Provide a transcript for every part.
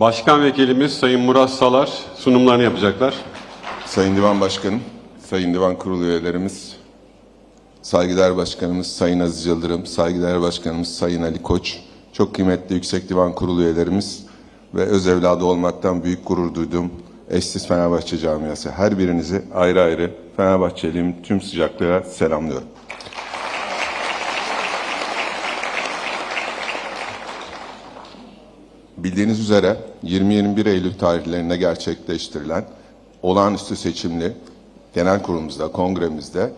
Başkan Vekilimiz Sayın Murat Salar sunumlarını yapacaklar. Sayın Divan Başkanım, Sayın Divan Kurulu üyelerimiz, saygıdeğer Başkanımız Sayın Aziz Yıldırım, saygıdeğer Başkanımız Sayın Ali Koç, çok kıymetli Yüksek Divan Kurulu üyelerimiz ve öz evladı olmaktan büyük gurur duyduğum eşsiz Fenerbahçe camiası. Her birinizi ayrı ayrı Fenerbahçeliyim tüm sıcaklığıyla selamlıyorum. Bildiğiniz üzere 20-21 Eylül tarihlerinde gerçekleştirilen olağanüstü seçimli genel kurulumuzda, kongremizde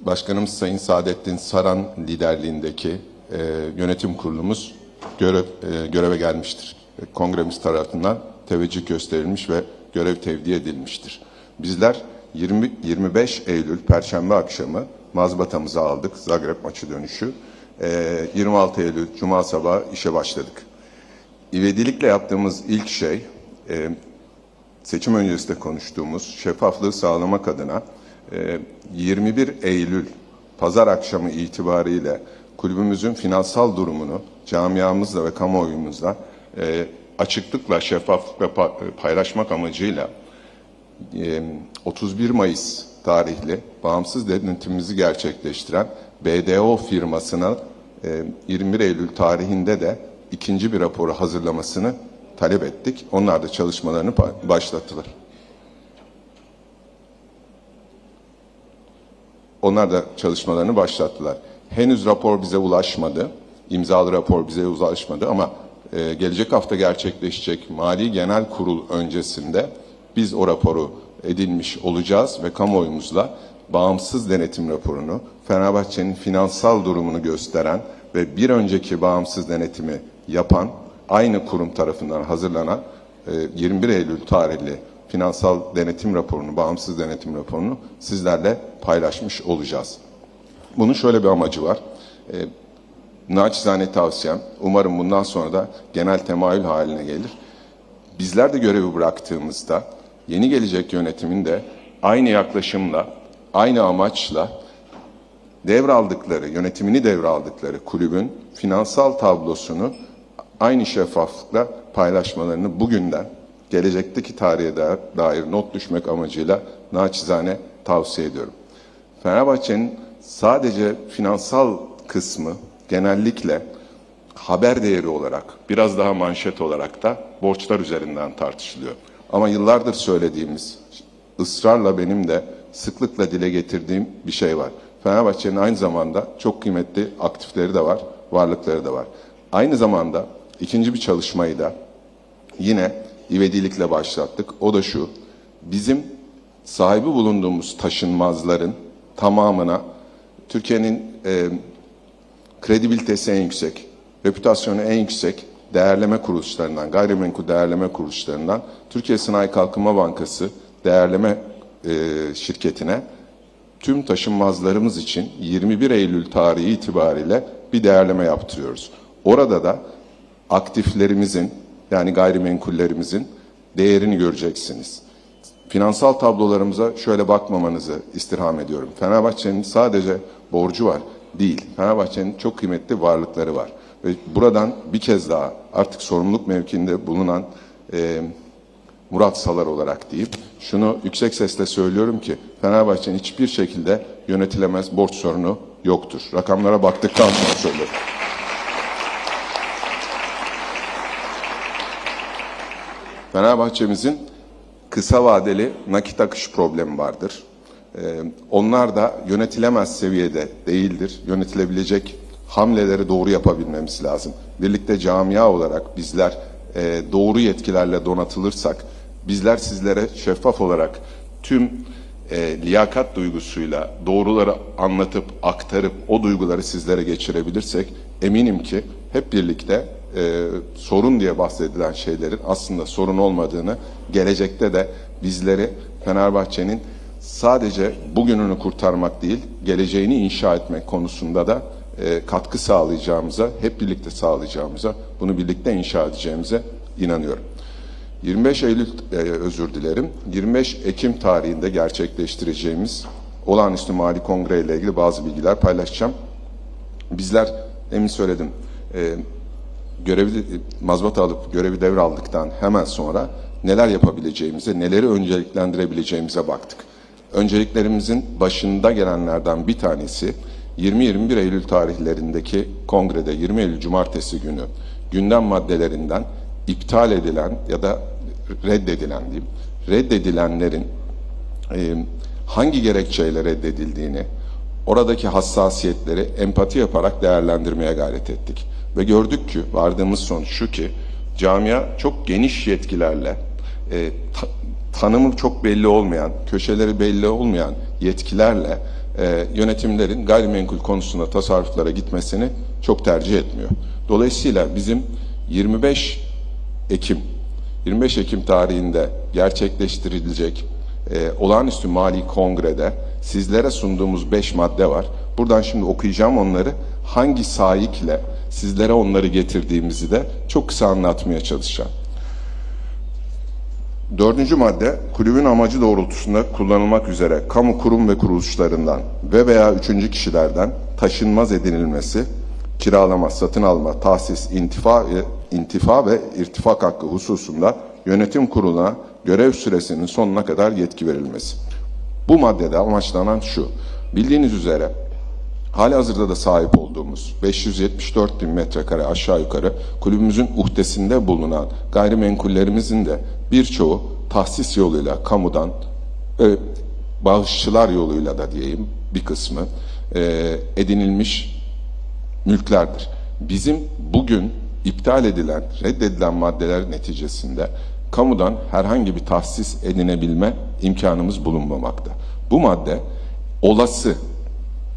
Başkanımız Sayın Saadettin Saran liderliğindeki e, yönetim kurulumuz görev, e, göreve gelmiştir. Kongremiz tarafından teveccüh gösterilmiş ve görev tevdi edilmiştir. Bizler 20, 25 Eylül Perşembe akşamı mazbatamızı aldık Zagreb maçı dönüşü. E, 26 Eylül Cuma sabahı işe başladık. İvedilikle yaptığımız ilk şey, e, seçim öncesinde konuştuğumuz şeffaflığı sağlamak adına e, 21 Eylül pazar akşamı itibariyle kulübümüzün finansal durumunu camiamızla ve kamuoyumuzla e, açıklıkla, şeffaflıkla pa- paylaşmak amacıyla e, 31 Mayıs tarihli bağımsız denetimimizi gerçekleştiren BDO firmasına e, 21 Eylül tarihinde de ikinci bir raporu hazırlamasını talep ettik. Onlar da çalışmalarını başlattılar. Onlar da çalışmalarını başlattılar. Henüz rapor bize ulaşmadı. İmzalı rapor bize ulaşmadı ama e, gelecek hafta gerçekleşecek Mali Genel Kurul öncesinde biz o raporu edinmiş olacağız ve kamuoyumuzla bağımsız denetim raporunu, Fenerbahçe'nin finansal durumunu gösteren ve bir önceki bağımsız denetimi yapan aynı kurum tarafından hazırlanan e, 21 Eylül tarihli finansal denetim raporunu, bağımsız denetim raporunu sizlerle paylaşmış olacağız. Bunun şöyle bir amacı var. E, naçizane tavsiyem, umarım bundan sonra da genel temayül haline gelir. Bizler de görevi bıraktığımızda yeni gelecek yönetimin de aynı yaklaşımla, aynı amaçla devraldıkları, yönetimini devraldıkları kulübün finansal tablosunu aynı şeffaflıkla paylaşmalarını bugünden gelecekteki tarihe da- dair not düşmek amacıyla naçizane tavsiye ediyorum. Fenerbahçe'nin sadece finansal kısmı genellikle haber değeri olarak, biraz daha manşet olarak da borçlar üzerinden tartışılıyor. Ama yıllardır söylediğimiz, ısrarla benim de sıklıkla dile getirdiğim bir şey var. Fenerbahçe'nin aynı zamanda çok kıymetli aktifleri de var, varlıkları da var. Aynı zamanda ikinci bir çalışmayı da yine ivedilikle başlattık. O da şu, bizim sahibi bulunduğumuz taşınmazların tamamına Türkiye'nin e, kredibilitesi en yüksek, reputasyonu en yüksek değerleme kuruluşlarından, gayrimenkul değerleme kuruluşlarından Türkiye Sanayi Kalkınma Bankası değerleme e, şirketine tüm taşınmazlarımız için 21 Eylül tarihi itibariyle bir değerleme yaptırıyoruz. Orada da aktiflerimizin yani gayrimenkullerimizin değerini göreceksiniz. Finansal tablolarımıza şöyle bakmamanızı istirham ediyorum. Fenerbahçe'nin sadece borcu var değil. Fenerbahçe'nin çok kıymetli varlıkları var. Ve buradan bir kez daha artık sorumluluk mevkiinde bulunan e, Murat Salar olarak deyip şunu yüksek sesle söylüyorum ki Fenerbahçe'nin hiçbir şekilde yönetilemez borç sorunu yoktur. Rakamlara baktıktan sonra söylüyorum. Fenerbahçe'mizin kısa vadeli nakit akış problemi vardır. Ee, onlar da yönetilemez seviyede değildir. Yönetilebilecek hamleleri doğru yapabilmemiz lazım. Birlikte camia olarak bizler e, doğru yetkilerle donatılırsak, bizler sizlere şeffaf olarak tüm e, liyakat duygusuyla doğruları anlatıp aktarıp o duyguları sizlere geçirebilirsek eminim ki hep birlikte e, sorun diye bahsedilen şeylerin aslında sorun olmadığını gelecekte de bizleri Fenerbahçe'nin sadece bugününü kurtarmak değil geleceğini inşa etmek konusunda da e, katkı sağlayacağımıza hep birlikte sağlayacağımıza bunu birlikte inşa edeceğimize inanıyorum. 25 Eylül e, özür dilerim. 25 Ekim tarihinde gerçekleştireceğimiz olağanüstü mali kongre ile ilgili bazı bilgiler paylaşacağım. Bizler demin söyledim. e, görevi mazbata alıp görevi devraldıktan hemen sonra neler yapabileceğimize, neleri önceliklendirebileceğimize baktık. Önceliklerimizin başında gelenlerden bir tanesi 20-21 Eylül tarihlerindeki kongrede 20 Eylül Cumartesi günü gündem maddelerinden iptal edilen ya da reddedilen diyeyim, reddedilenlerin e, hangi gerekçeyle reddedildiğini, oradaki hassasiyetleri empati yaparak değerlendirmeye gayret ettik. Ve gördük ki vardığımız sonuç şu ki camia çok geniş yetkilerle e, ta- tanımı çok belli olmayan, köşeleri belli olmayan yetkilerle e, yönetimlerin gayrimenkul konusunda tasarruflara gitmesini çok tercih etmiyor. Dolayısıyla bizim 25 Ekim 25 Ekim tarihinde gerçekleştirilecek e, olağanüstü mali kongrede sizlere sunduğumuz 5 madde var. Buradan şimdi okuyacağım onları. Hangi sahikle sizlere onları getirdiğimizi de çok kısa anlatmaya çalışacağım. Dördüncü madde, kulübün amacı doğrultusunda kullanılmak üzere kamu kurum ve kuruluşlarından ve veya üçüncü kişilerden taşınmaz edinilmesi, kiralama, satın alma, tahsis, intifa, ve- intifa ve irtifak hakkı hususunda yönetim kuruluna görev süresinin sonuna kadar yetki verilmesi. Bu maddede amaçlanan şu, bildiğiniz üzere Hali hazırda da sahip olduğumuz 574 bin metrekare aşağı yukarı kulübümüzün uhdesinde bulunan gayrimenkullerimizin de birçoğu tahsis yoluyla kamudan e, bağışçılar yoluyla da diyeyim bir kısmı e, edinilmiş mülklerdir. Bizim bugün iptal edilen, reddedilen maddeler neticesinde kamudan herhangi bir tahsis edinebilme imkanımız bulunmamakta. Bu madde olası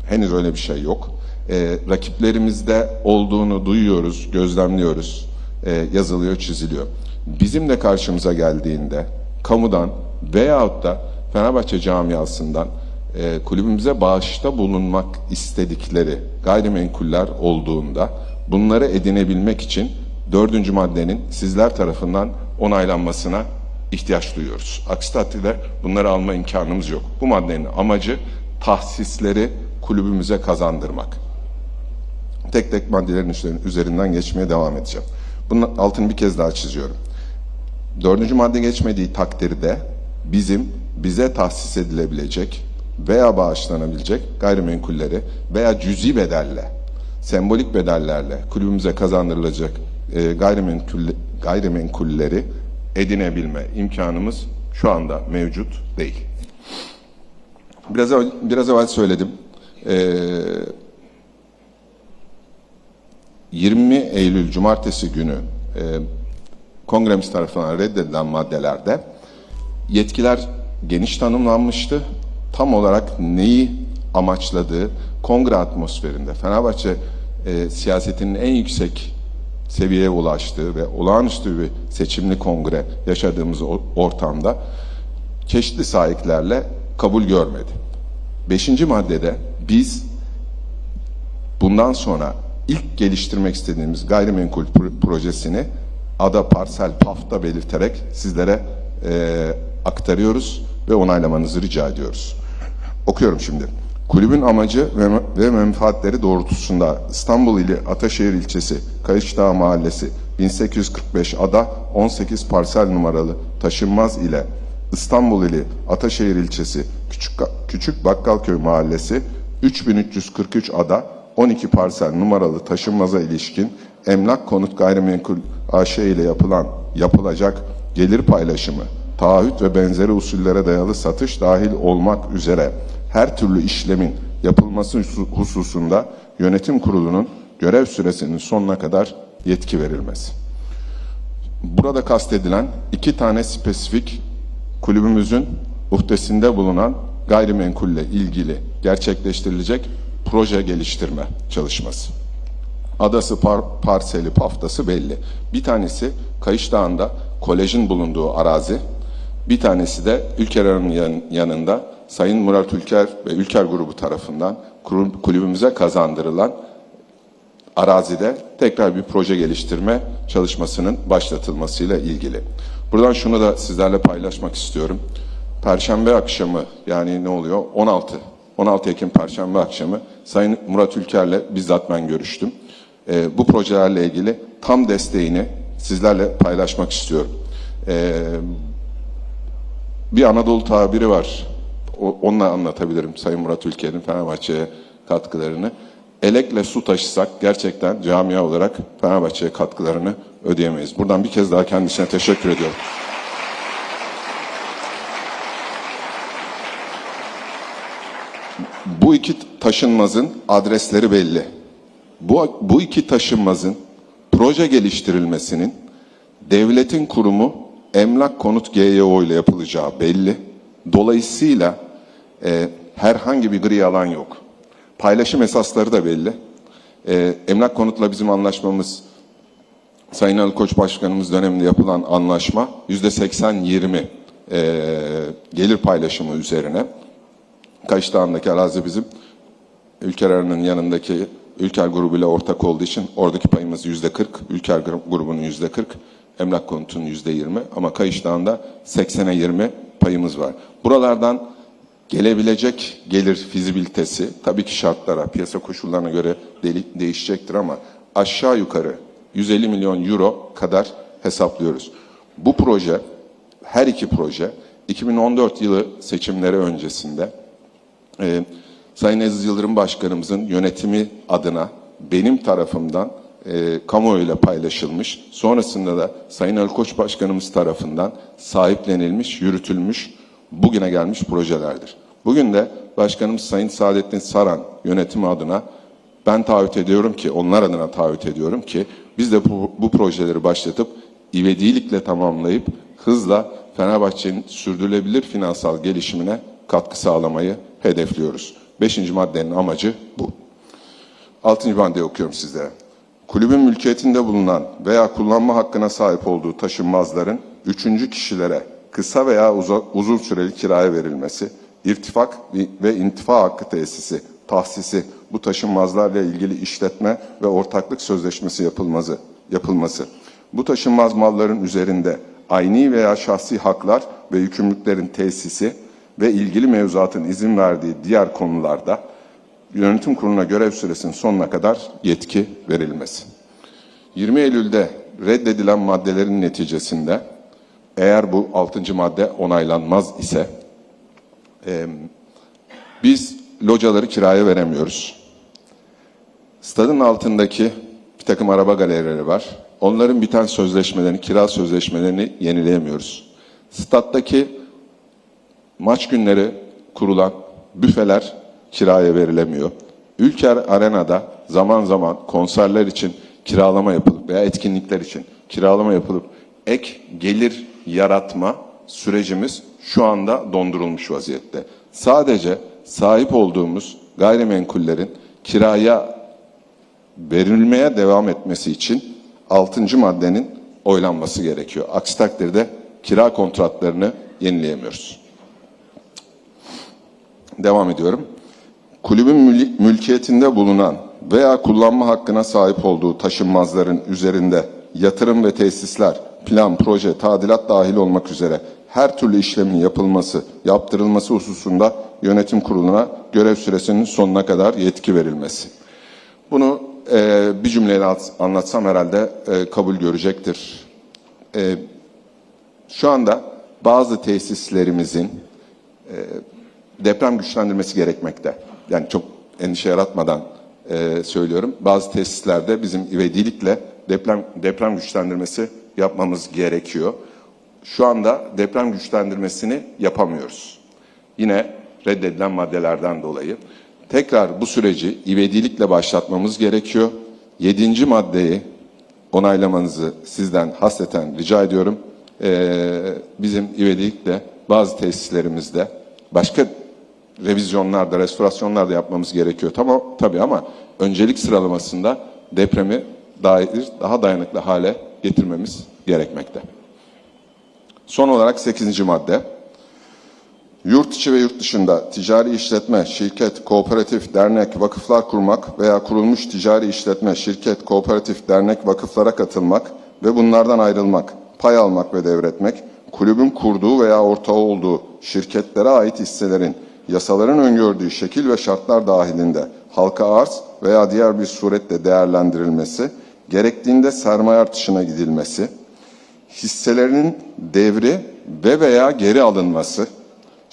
henüz öyle bir şey yok. Ee, rakiplerimizde olduğunu duyuyoruz, gözlemliyoruz, Ee, yazılıyor, çiziliyor. Bizim de karşımıza geldiğinde kamudan veyahut da Fenerbahçe camiasından e, kulübümüze bağışta bulunmak istedikleri gayrimenkuller olduğunda bunları edinebilmek için dördüncü maddenin sizler tarafından onaylanmasına ihtiyaç duyuyoruz. Aksi takdirde bunları alma imkanımız yok. Bu maddenin amacı tahsisleri kulübümüze kazandırmak. Tek tek maddelerin üzerinden geçmeye devam edeceğim. Bunun altını bir kez daha çiziyorum. Dördüncü madde geçmediği takdirde bizim bize tahsis edilebilecek veya bağışlanabilecek gayrimenkulleri veya cüzi bedelle, sembolik bedellerle kulübümüze kazandırılacak e, gayrimenkul, gayrimenkulleri edinebilme imkanımız şu anda mevcut değil. Biraz biraz evvel söyledim. Ee, 20 Eylül Cumartesi günü e, kongremiz tarafından reddedilen maddelerde yetkiler geniş tanımlanmıştı. Tam olarak neyi amaçladığı kongre atmosferinde Fenerbahçe e, siyasetinin en yüksek seviyeye ulaştığı ve olağanüstü bir seçimli kongre yaşadığımız ortamda çeşitli sahiplerle kabul görmedi. Beşinci maddede biz bundan sonra ilk geliştirmek istediğimiz gayrimenkul pro- projesini ada parsel pafta belirterek sizlere e, aktarıyoruz ve onaylamanızı rica ediyoruz. Okuyorum şimdi. Kulübün amacı ve, ve menfaatleri doğrultusunda İstanbul ili Ataşehir ilçesi Kayışdağ Mahallesi 1845 ada 18 parsel numaralı taşınmaz ile İstanbul ili Ataşehir ilçesi Küçük, Küçük Bakkalköy Mahallesi 3343 ada 12 parsel numaralı taşınmaza ilişkin emlak konut gayrimenkul AŞ ile yapılan yapılacak gelir paylaşımı, taahhüt ve benzeri usullere dayalı satış dahil olmak üzere her türlü işlemin yapılması husu- hususunda yönetim kurulunun görev süresinin sonuna kadar yetki verilmesi. Burada kastedilen iki tane spesifik kulübümüzün uhdesinde bulunan gayrimenkulle ilgili gerçekleştirilecek proje geliştirme çalışması. Adası par, parseli paftası belli. Bir tanesi Kayış Dağı'nda kolejin bulunduğu arazi. Bir tanesi de Ülker'in yan- yanında Sayın Murat Ülker ve Ülker grubu tarafından kulübümüze kazandırılan arazide tekrar bir proje geliştirme çalışmasının başlatılmasıyla ilgili. Buradan şunu da sizlerle paylaşmak istiyorum. Perşembe akşamı yani ne oluyor? 16 16 Ekim Perşembe akşamı Sayın Murat Ülker'le bizzat ben görüştüm. Ee, bu projelerle ilgili tam desteğini sizlerle paylaşmak istiyorum. Ee, bir Anadolu tabiri var. O, onunla anlatabilirim Sayın Murat Ülker'in Fenerbahçe'ye katkılarını. Elekle su taşısak gerçekten camia olarak Fenerbahçe'ye katkılarını ödeyemeyiz. Buradan bir kez daha kendisine teşekkür ediyorum. Bu iki taşınmazın adresleri belli. Bu, bu iki taşınmazın proje geliştirilmesinin devletin kurumu Emlak Konut GYO ile yapılacağı belli. Dolayısıyla e, herhangi bir gri alan yok. Paylaşım esasları da belli. E, Emlak Konut'la bizim anlaşmamız Sayın Ali Koç Başkanımız döneminde yapılan anlaşma %80-20 e, gelir paylaşımı üzerine. Kaş Dağı'ndaki arazi bizim. Ülker Arı'nın yanındaki Ülker grubuyla ortak olduğu için oradaki payımız yüzde 40, Ülker gru- grubunun yüzde 40, Emlak Konut'un yüzde 20 ama Kayış Dağı'nda 80'e 20 payımız var. Buralardan gelebilecek gelir fizibilitesi tabii ki şartlara, piyasa koşullarına göre değişecektir ama aşağı yukarı 150 milyon euro kadar hesaplıyoruz. Bu proje, her iki proje 2014 yılı seçimleri öncesinde ee, Sayın Aziz Yıldırım Başkanımızın yönetimi adına benim tarafımdan e, kamuoyuyla paylaşılmış. Sonrasında da Sayın Ali Koç Başkanımız tarafından sahiplenilmiş, yürütülmüş, bugüne gelmiş projelerdir. Bugün de Başkanımız Sayın Saadettin Saran yönetimi adına ben taahhüt ediyorum ki, onlar adına taahhüt ediyorum ki biz de bu, bu projeleri başlatıp ivedilikle tamamlayıp hızla Fenerbahçe'nin sürdürülebilir finansal gelişimine katkı sağlamayı hedefliyoruz. Beşinci maddenin amacı bu. Altıncı maddeyi okuyorum sizlere. Kulübün mülkiyetinde bulunan veya kullanma hakkına sahip olduğu taşınmazların üçüncü kişilere kısa veya uzun süreli kiraya verilmesi, irtifak ve intifa hakkı tesisi, tahsisi, bu taşınmazlarla ilgili işletme ve ortaklık sözleşmesi yapılması, yapılması. Bu taşınmaz malların üzerinde ayni veya şahsi haklar ve yükümlülüklerin tesisi ve ilgili mevzuatın izin verdiği diğer konularda yönetim kuruluna görev süresinin sonuna kadar yetki verilmesi. 20 Eylül'de reddedilen maddelerin neticesinde eğer bu 6. madde onaylanmaz ise e, biz locaları kiraya veremiyoruz. Stadın altındaki bir takım araba galerileri var. Onların biten sözleşmelerini, kira sözleşmelerini yenileyemiyoruz. Stattaki maç günleri kurulan büfeler kiraya verilemiyor. Ülker Arena'da zaman zaman konserler için kiralama yapılıp veya etkinlikler için kiralama yapılıp ek gelir yaratma sürecimiz şu anda dondurulmuş vaziyette. Sadece sahip olduğumuz gayrimenkullerin kiraya verilmeye devam etmesi için 6. maddenin oylanması gerekiyor. Aksi takdirde kira kontratlarını yenileyemiyoruz. Devam ediyorum. Kulübün mül- mülkiyetinde bulunan veya kullanma hakkına sahip olduğu taşınmazların üzerinde yatırım ve tesisler, plan, proje, tadilat dahil olmak üzere her türlü işlemin yapılması, yaptırılması hususunda yönetim kuruluna görev süresinin sonuna kadar yetki verilmesi. Bunu e, bir cümleyle at- anlatsam herhalde e, kabul görecektir. E, şu anda bazı tesislerimizin deprem güçlendirmesi gerekmekte. Yani çok endişe yaratmadan e, söylüyorum. Bazı tesislerde bizim ivedilikle deprem deprem güçlendirmesi yapmamız gerekiyor. Şu anda deprem güçlendirmesini yapamıyoruz. Yine reddedilen maddelerden dolayı. Tekrar bu süreci ivedilikle başlatmamız gerekiyor. Yedinci maddeyi onaylamanızı sizden hasreten rica ediyorum. Ee, bizim ivedilikle bazı tesislerimizde başka revizyonlarda, restorasyonlarda yapmamız gerekiyor. Tamam, tabii ama öncelik sıralamasında depremi dair daha dayanıklı hale getirmemiz gerekmekte. Son olarak 8. madde. Yurt içi ve yurt dışında ticari işletme, şirket, kooperatif, dernek, vakıflar kurmak veya kurulmuş ticari işletme, şirket, kooperatif, dernek, vakıflara katılmak ve bunlardan ayrılmak, pay almak ve devretmek, kulübün kurduğu veya ortağı olduğu şirketlere ait hisselerin yasaların öngördüğü şekil ve şartlar dahilinde halka arz veya diğer bir suretle değerlendirilmesi, gerektiğinde sermaye artışına gidilmesi, hisselerinin devri ve veya geri alınması,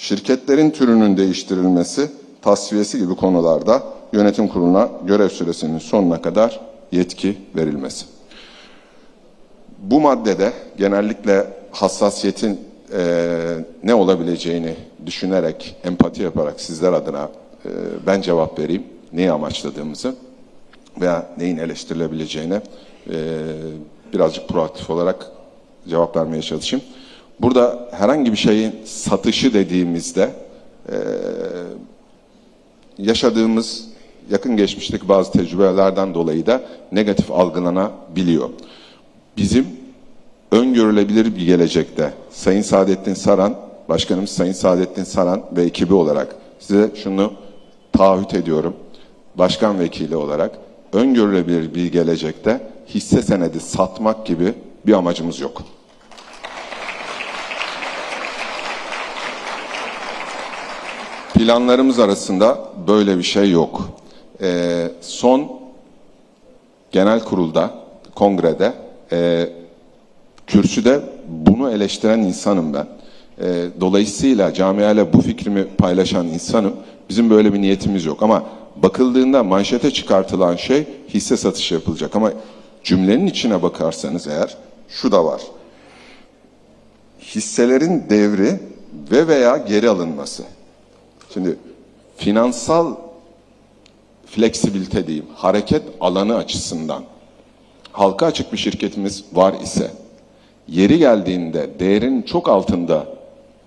şirketlerin türünün değiştirilmesi, tasfiyesi gibi konularda yönetim kuruluna görev süresinin sonuna kadar yetki verilmesi. Bu maddede genellikle hassasiyetin eee, ne olabileceğini düşünerek, empati yaparak sizler adına eee, ben cevap vereyim. Neyi amaçladığımızı veya neyin eleştirilebileceğine eee, birazcık proaktif olarak cevap vermeye çalışayım. Burada herhangi bir şeyin satışı dediğimizde yaşadığımız yakın geçmişteki bazı tecrübelerden dolayı da negatif algılanabiliyor. Bizim öngörülebilir bir gelecekte Sayın Saadettin Saran, Başkanımız Sayın Saadettin Saran ve ekibi olarak size şunu taahhüt ediyorum. Başkan vekili olarak öngörülebilir bir gelecekte hisse senedi satmak gibi bir amacımız yok. Planlarımız arasında böyle bir şey yok. Ee, son genel kurulda, kongrede e, kürsüde bunu eleştiren insanım ben. E, dolayısıyla camiayla bu fikrimi paylaşan insanım. Bizim böyle bir niyetimiz yok ama bakıldığında manşete çıkartılan şey hisse satışı yapılacak ama cümlenin içine bakarsanız eğer şu da var. Hisselerin devri ve veya geri alınması. Şimdi finansal fleksibilite diyeyim, hareket alanı açısından halka açık bir şirketimiz var ise yeri geldiğinde değerin çok altında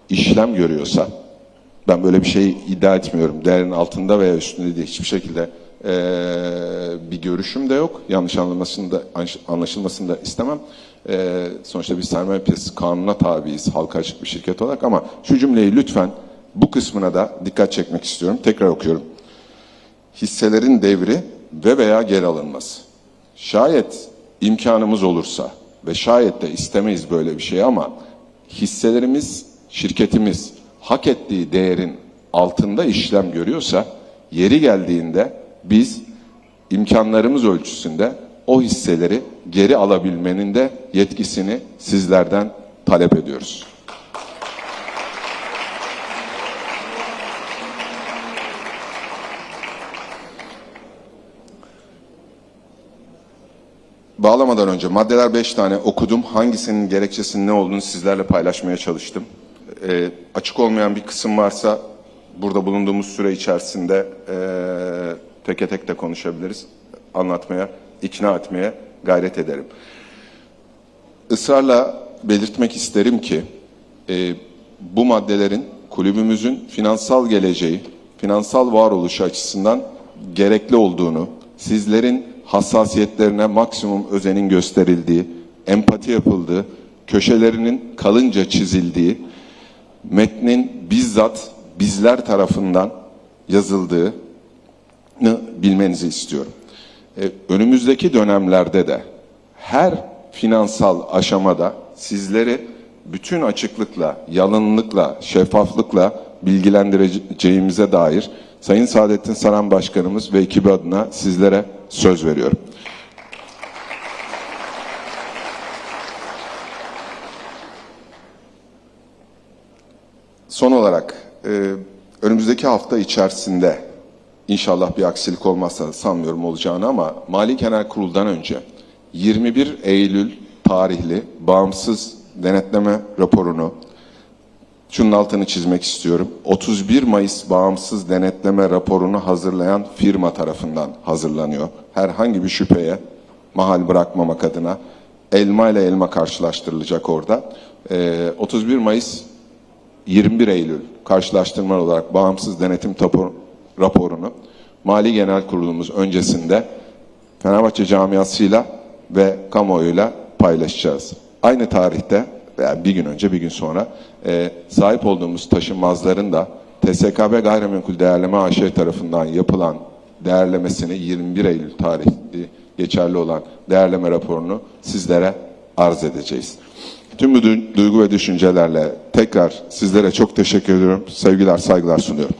işlem görüyorsa ben böyle bir şey iddia etmiyorum. Değerin altında veya üstünde değil hiçbir şekilde eee, bir görüşüm de yok. Yanlış anlamasını da anlaşılmasını da istemem. Eee, sonuçta biz sermaye piyasası kanuna tabiiz halka açık bir şirket olarak ama şu cümleyi lütfen bu kısmına da dikkat çekmek istiyorum. Tekrar okuyorum. Hisselerin devri ve veya geri alınması. Şayet imkanımız olursa ve şayet de istemeyiz böyle bir şey ama hisselerimiz, şirketimiz hak ettiği değerin altında işlem görüyorsa yeri geldiğinde biz imkanlarımız ölçüsünde o hisseleri geri alabilmenin de yetkisini sizlerden talep ediyoruz. Bağlamadan önce maddeler 5 tane okudum. Hangisinin gerekçesinin ne olduğunu sizlerle paylaşmaya çalıştım. Ee, açık olmayan bir kısım varsa burada bulunduğumuz süre içerisinde ee, teke tek de konuşabiliriz. Anlatmaya, ikna etmeye gayret ederim. Israrla belirtmek isterim ki e, bu maddelerin kulübümüzün finansal geleceği, finansal varoluşu açısından gerekli olduğunu, sizlerin hassasiyetlerine maksimum özenin gösterildiği, empati yapıldığı, köşelerinin kalınca çizildiği, metnin bizzat bizler tarafından yazıldığını bilmenizi istiyorum. Ee, önümüzdeki dönemlerde de her finansal aşamada sizleri bütün açıklıkla, yalınlıkla, şeffaflıkla bilgilendireceğimize dair Sayın Saadettin Saran Başkanımız ve ekibi adına sizlere söz veriyorum. Son olarak e, önümüzdeki hafta içerisinde inşallah bir aksilik olmazsa sanmıyorum olacağını ama Mali Genel Kurul'dan önce 21 Eylül tarihli bağımsız denetleme raporunu şunun altını çizmek istiyorum. 31 Mayıs bağımsız denetleme raporunu hazırlayan firma tarafından hazırlanıyor. Herhangi bir şüpheye mahal bırakmamak adına elma ile elma karşılaştırılacak orada. Ee, 31 Mayıs 21 Eylül karşılaştırma olarak bağımsız denetim raporunu Mali Genel Kurulumuz öncesinde Fenerbahçe camiasıyla ve kamuoyuyla paylaşacağız. Aynı tarihte veya bir gün önce bir gün sonra e, sahip olduğumuz taşınmazların da TSKB Gayrimenkul Değerleme AŞ tarafından yapılan değerlemesini 21 Eylül tarihli geçerli olan değerleme raporunu sizlere arz edeceğiz. Tüm bu du- duygu ve düşüncelerle tekrar sizlere çok teşekkür ediyorum. Sevgiler, saygılar sunuyorum.